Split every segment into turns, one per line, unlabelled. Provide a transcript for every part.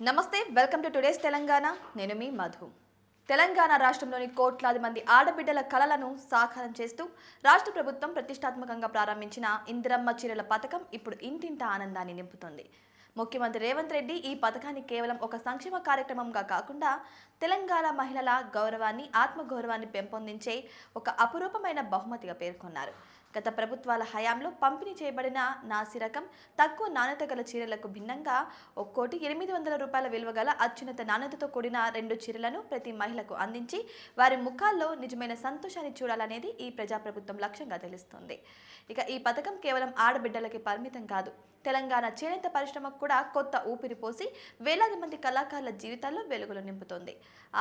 నమస్తే welcome to today's Telangana. నేను మీ మధు. తెలంగాణ రాష్ట్రంలోని కోట్లాది మంది ఆడబిడ్డల కలలను సాకారం చేస్తూ రాష్ట్ర ప్రభుత్వం ప్రతిష్టాత్మకంగా ప్రారంభించిన ఇందిరమ్మ చీరల పథకం ఇప్పుడు ఇంటింట ఆనందాన్ని నింపుతుంది. ముఖ్యమంత్రి రేవంత్ రెడ్డి ఈ పథకాన్ని కేవలం ఒక సంక్షేమ కార్యక్రమంగా కాకుండా తెలంగాణ మహిళల గౌరవాన్ని ఆత్మగౌరవాన్ని పెంపొందించే ఒక అపురూపమైన బహుమతిగా పేర్కొన్నారు. గత ప్రభుత్వాల హయాంలో పంపిణీ చేయబడిన నాసిరకం తక్కువ నాణ్యత గల చీరలకు భిన్నంగా ఒక్కోటి ఎనిమిది వందల రూపాయల విలువ గల అత్యున్నత నాణ్యతతో కూడిన రెండు చీరలను ప్రతి మహిళకు అందించి వారి ముఖాల్లో నిజమైన సంతోషాన్ని చూడాలనేది ఈ ప్రజాప్రభుత్వం లక్ష్యంగా తెలుస్తుంది. ఇక ఈ పథకం కేవలం ఆడబిడ్డలకి పరిమితం కాదు తెలంగాణ చేనేత పరిశ్రమకు కూడా కొత్త ఊపిరి పోసి వేలాది మంది కళాకారుల జీవితాల్లో వెలుగులు నింపుతోంది.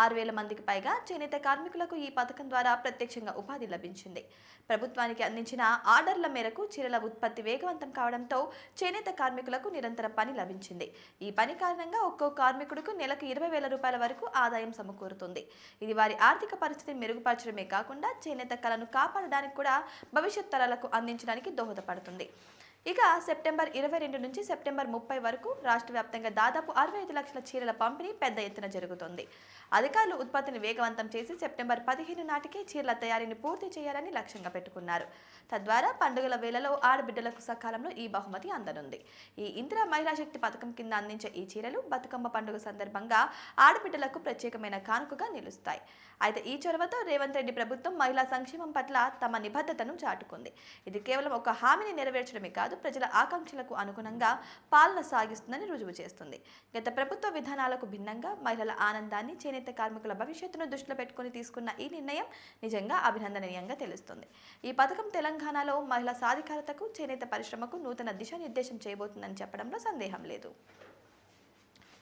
ఆరు వేల మందికి పైగా చేనేత కార్మికులకు ఈ పథకం ద్వారా ప్రత్యక్షంగా ఉపాధి లభించింది. ప్రభుత్వానికి అందించిన ఆర్డర్ల మేరకు చీరల ఉత్పత్తి వేగవంతం కావడంతో చేనేత కార్మికులకు నిరంతర పని లభించింది. ఈ పని కారణంగా ఒక్కో కార్మికుడికి నెలకు ఇరవై వేల రూపాయల వరకు ఆదాయం సమకూరుతుంది. ఇది వారి ఆర్థిక పరిస్థితిని మెరుగుపరచడమే కాకుండా చేనేత కళను కాపాడడానికి కూడా భవిష్యత్ తరాలకు అందించడానికి దోహదపడుతుంది. ఇక సెప్టెంబర్ ఇరవై రెండు నుంచి సెప్టెంబర్ ముప్పై వరకు రాష్ట్ర వ్యాప్తంగా దాదాపు అరవై ఐదు లక్షల చీరల పంపిణీ పెద్ద ఎత్తున జరుగుతుంది. అధికారులు ఉత్పత్తిని వేగవంతం చేసి సెప్టెంబర్ పదిహేను నాటికే చీరల తయారీని పూర్తి చేయాలని లక్ష్యంగా పెట్టుకున్నారు. తద్వారా పండుగల వేళలో ఆడబిడ్డలకు సకాలంలో ఈ బహుమతి అందనుంది. ఈ ఇందిరా మహిళా శక్తి పథకం కింద అందించే ఈ చీరలు బతుకమ్మ పండుగ సందర్భంగా ఆడబిడ్డలకు ప్రత్యేకమైన కానుకగా నిలుస్తాయి. అయితే ఈ చొరవతో రేవంత్ రెడ్డి ప్రభుత్వం మహిళా సంక్షేమం పట్ల తమ నిబద్ధతను చాటుకుంది. ఇది కేవలం ఒక హామీని నెరవేర్చడమే కాదు ప్రజల ఆకాంక్షలకు అనుగుణంగా పాలన సాగిస్తుందని రుజువు చేస్తుంది. గత ప్రభుత్వ విధానాలకు భిన్నంగా మహిళల ఆనందాన్ని చేనేత కార్మికుల భవిష్యత్తును దృష్టిలో పెట్టుకుని తీసుకున్న ఈ నిర్ణయం నిజంగా అభినందనీయంగా తెలుస్తుంది. ఈ పథకం తెలంగాణలో మహిళా సాధికారతకు చేనేత పరిశ్రమకు నూతన దిశానిర్దేశం చేయబోతుందని చెప్పడంలో సందేహం లేదు.